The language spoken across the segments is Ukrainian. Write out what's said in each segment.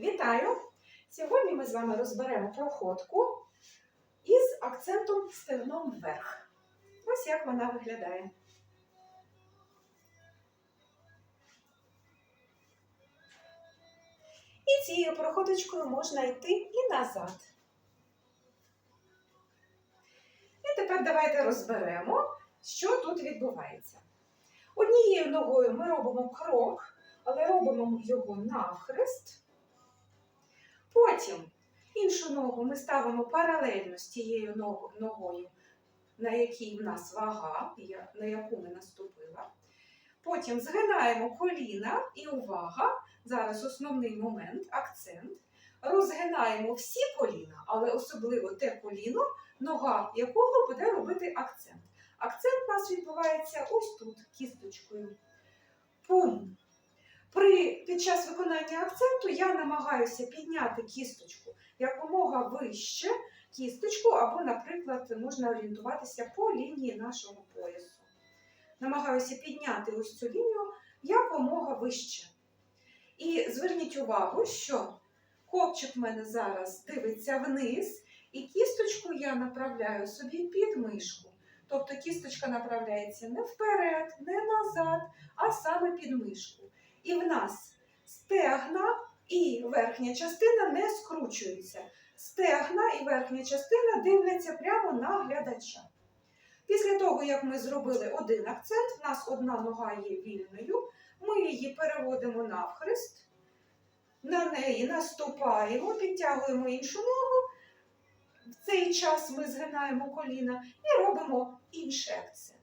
Вітаю! Сьогодні ми з вами розберемо проходку із акцентом стегном вверх. Ось як вона виглядає. І цією проходочкою можна йти і назад. І тепер давайте розберемо, що тут відбувається. Однією ногою ми робимо крок, але робимо його навхрест. Потім іншу ногу ми ставимо паралельно з тією ногою, на якій в нас вага, на яку ми наступила. Потім згинаємо коліна і увага. Зараз основний момент, акцент. Розгинаємо всі коліна, але особливо те коліно, нога якого буде робити акцент. Акцент у нас відбувається ось тут, кісточкою. Пум. При, під час виконання акценту я намагаюся підняти кісточку якомога вище кісточку, або, наприклад, можна орієнтуватися по лінії нашого поясу. Намагаюся підняти ось цю лінію якомога вище. І зверніть увагу, що копчик в мене зараз дивиться вниз, і кісточку я направляю собі під мишку. Тобто кісточка направляється не вперед, не назад, а саме під мишку. І в нас стегна і верхня частина не скручуються. Стегна і верхня частина дивляться прямо на глядача. Після того, як ми зробили один акцент, в нас одна нога є вільною, ми її переводимо навхрест, на неї наступаємо, підтягуємо іншу ногу. В цей час ми згинаємо коліна і робимо інший акцент.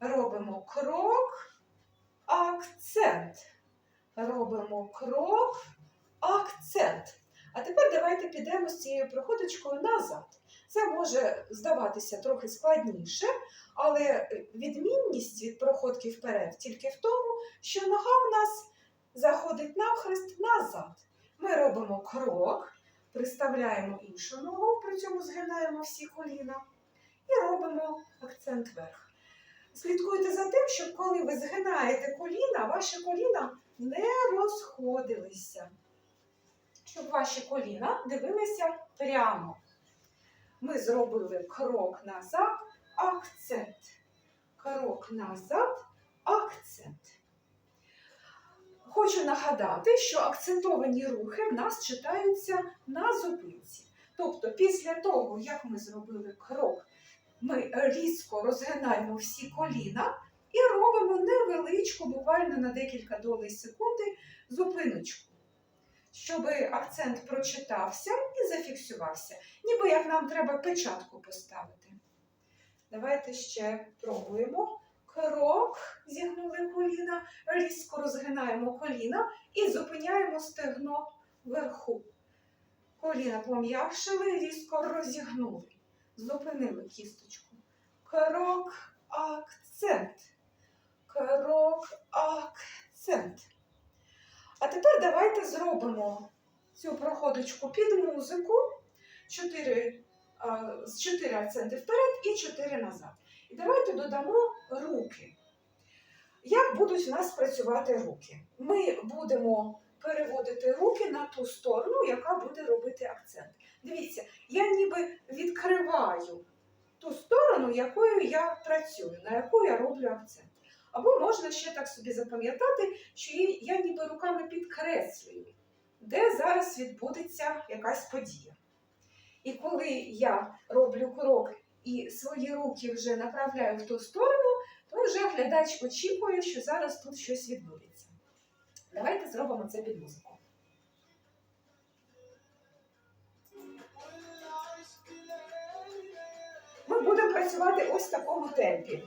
Робимо крок, акцент. Робимо крок, акцент. А тепер давайте підемо з цією проходочкою назад. Це може здаватися трохи складніше, але відмінність від проходки вперед тільки в тому, що нога в нас заходить навхрест назад. Ми робимо крок, приставляємо іншу ногу, при цьому згинаємо всі коліна і робимо акцент вверх. Слідкуйте за тим, щоб коли ви згинаєте коліна, ваші коліна не розходилися. Щоб ваші коліна дивилися прямо. Ми зробили крок назад, акцент. Крок назад, акцент. Хочу нагадати, що акцентовані рухи в нас читаються на зупинці. Тобто, після того, як ми зробили крок, ми різко розгинаємо всі коліна і робимо невеличку, буквально на декілька долей секунди, зупиночку, щоб акцент прочитався і зафіксувався, ніби як нам треба печатку поставити. Давайте ще пробуємо. Крок, зігнули коліна, різко розгинаємо коліна і зупиняємо стегно вверху. Коліна пом'якшили, різко розігнули. Зупинили кісточку. Крок, акцент. Крок, акцент. А тепер давайте зробимо цю проходочку під музику. Чотири, а, з чотири акценти вперед і чотири назад. І давайте додамо руки. Як будуть у нас працювати руки? Ми будемо переводити руки на ту сторону, яка буде робити акцент. Дивіться, я ніби відкриваю ту сторону, якою я працюю, на яку я роблю акцент. Або можна ще так собі запам'ятати, що я- ніби руками підкреслюю, де зараз відбудеться якась подія. І коли я роблю крок і свої руки вже направляю в ту сторону, то вже глядач очікує, що зараз тут щось відбудеться. Давайте зробимо це під музику. Працювати ось в такому темпі.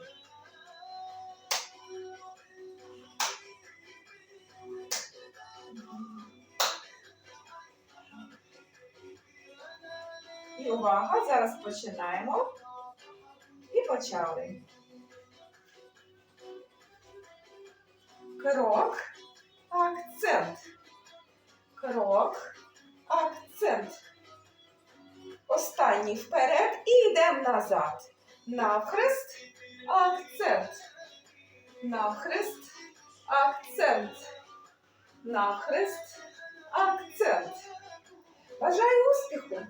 І увага, зараз починаємо. І почали. Крок, акцент. Крок, акцент. Останній вперед і йдемо назад. Навхрест, акцент. Навхрест, акцент. Навхрест, акцент. Бажаю успіху!